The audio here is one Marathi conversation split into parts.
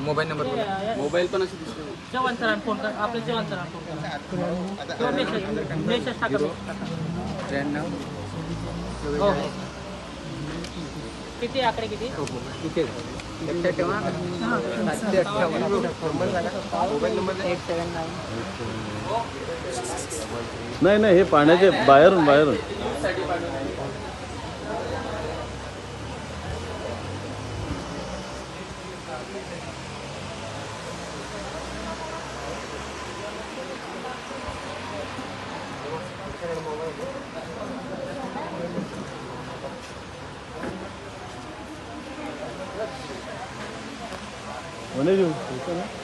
मोबाईल नंबर मोबाईल पण असं दिसतो जेवण सरांना फोन कर आपल्या जेवण सरांना फोन करा किंवा मेसेज मेसेज टाका त्र्याण्णव किती आकडे किती लक्षात ठेवा सातशे अठ्ठावन्न mobile number eight seven nine नाही नाही हे पाण्याचे बाहेरून बाहेरून. 원해줘 볼까요?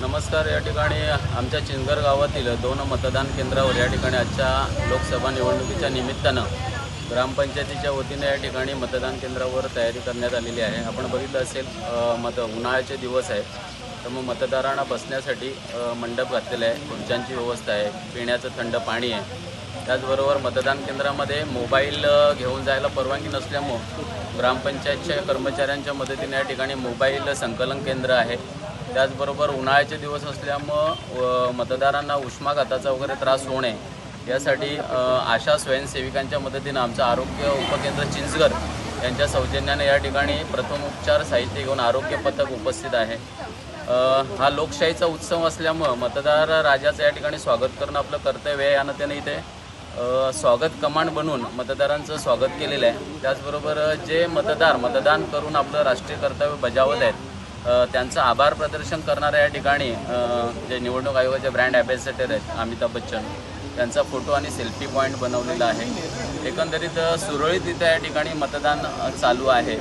नमस्कार या ठिकाणी आमच्या चिंचगर गावातील दोन मतदान केंद्रावर या ठिकाणी आजच्या लोकसभा निवडणुकीच्या निमित्तानं ग्रामपंचायतीच्या वतीने या ठिकाणी मतदान केंद्रावर तयारी करण्यात आलेली आहे. आपण बघितलं असेल मत उन्हाळ्याचे दिवस आहेत. तर मग मतदारांना बसण्यासाठी मंडप घातलेला आहे. खुर्च्यांची व्यवस्था आहे. पिण्याचं थंड पाणी आहे. त्याचबरोबर मतदान केंद्रामध्ये मोबाईल घेऊन जायला परवानगी नसल्यामुळं ग्रामपंचायतच्या कर्मचाऱ्यांच्या मदतीने या ठिकाणी मोबाईल संकलन केंद्र आहे. त्याचबरोबर उन्हाळ्याचे दिवस असल्यामुळं मतदारांना उष्माघाताचा वगैरे त्रास होऊ नये. यासाठी आशा स्वयंसेविकांच्या मदतीनं आमचं आरोग्य उपकेंद्र चिंचगर यांच्या सौजन्याने या ठिकाणी प्रथमोपचार साहित्य घेऊन आरोग्य पथक उपस्थित आहे. हा लोकशाहीचा उत्सव असल्यामुळं मतदार राजाचं या ठिकाणी स्वागत करणं आपलं कर्तव्य आहे या नात्याने इथे. स्वागत कमांड बनवून मतदारांचं स्वागत केलेलं आहे. त्याचबरोबर जे मतदार मतदान करून आपलं राष्ट्रीय कर्तव्य बजावत आहेत त्यांचं आभार प्रदर्शन करणाऱ्या या ठिकाणी जे निवडणूक आयोगाचे ब्रँड ॲम्बॅसेडर आहेत अमिताभ बच्चन त्यांचा फोटो आणि सेल्फी पॉईंट बनवलेला आहे. एकंदरीत सुरळीत इथं या ठिकाणी मतदान चालू आहे.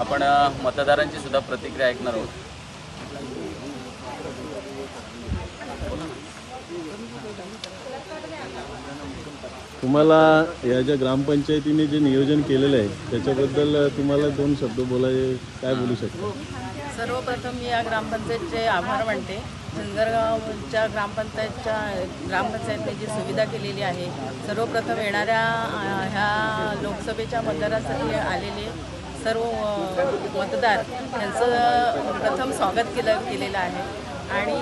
आपण मतदारांची सुद्धा प्रतिक्रिया ऐकणार आहोत. तुम्हाला या ज्या ग्रामपंचायतीने जे नियोजन केलेलं आहे त्याच्याबद्दल तुम्हाला दोन शब्द बोलाय काय बोलू शकता? सर्वप्रथम मी या ग्रामपंचायतचे आभार मानते. सुंदरगावच्या ग्रामपंचायतच्या ग्रामपंचायतने जी सुविधा केलेली आहे सर्वप्रथम येणाऱ्या ह्या लोकसभेच्या मतदारासाठी आलेले सर्व मतदार यांचं प्रथम स्वागत केलं केलेलं आहे. आणि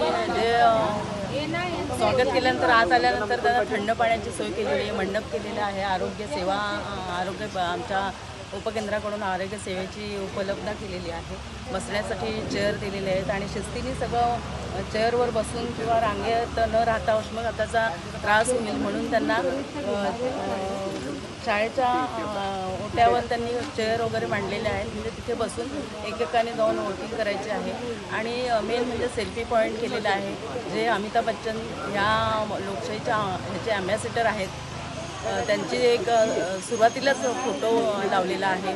स्वागत केल्यानंतर आत आल्यानंतर त्यांना थंड पाण्याची सोय केलेली आहे मंडप केलेला आहे आरोग्य सेवा आरोग्य ब- आमच्या उपकेंद्राकडून आरोग्य सेवेची उपलब्धता केलेली आहे. बसण्यासाठी चेअर दिलेले आहेत आणि शिस्तीने सगळं चेअरवर बसून किंवा रांगेत न राहता उष्माघाताचा त्रास होईल म्हणून त्यांना शाळेच्या त्यावर त्यांनी चेअर वगैरे मांडलेले आहेत म्हणजे तिथे बसून एकेकाने जाऊन वोटिंग करायचे आहे. आणि मेन म्हणजे सेल्फी पॉईंट केलेला आहे जे अमिताभ बच्चन ह्या लोकशाहीच्या ह्याचे ॲम्बॅसेडर आहेत. त्यांची एक सुरुवातीलाच फोटो लावलेला आहे.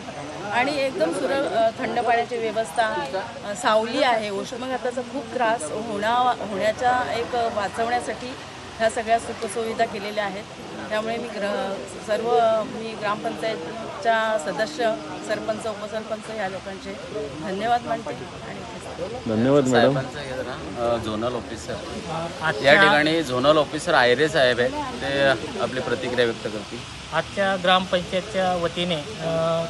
आणि एकदम सुर थंड पाण्याची व्यवस्था सावली आहे. उष्माघाताचा खूप त्रास होणा होण्याच्या एक वाचवण्यासाठी ह्या सगळ्या सुखसुविधा केलेल्या आहेत. त्यामुळे मी ग्र सर्व मी ग्रामपंचायतच्या सदस्य सरपंच उपसरपंच ह्या लोकांचे धन्यवाद मानते आणि धन्यवाद मॅडम. Zonal officer. या ठिकाणी झोनल ऑफिसर आयरे साहेब आहेत. ते आपली प्रतिक्रिया व्यक्त करतील. आजच्या ग्रामपंचायतच्या वतीने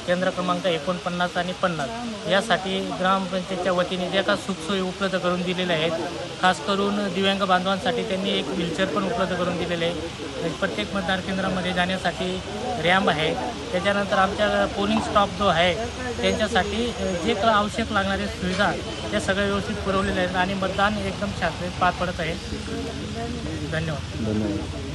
केंद्र क्रमांक एकोणपन्नास आणि पन्नास यासाठी ग्रामपंचायतच्या वतीने ज्या का सुखसोयी उपलब्ध करून दिलेल्या आहेत खास करून दिव्यांग बांधवांसाठी त्यांनी एक व्हीलचेअर पण उपलब्ध करून दिलेले आहे. म्हणजे प्रत्येक मतदार केंद्रामध्ये जाण्यासाठी रॅम्प आहे. त्याच्यानंतर आमच्या पोलिंग स्टॉप जो आहे त्यांच्यासाठी जे का आवश्यक लागणारे सुविधा त्या सगळ्या व्यवस्थित पुरवलेल्या आहेत आणि मतदान एकदम शास्त्रीय पार पडत आहे. धन्यवाद. धन्यवाद.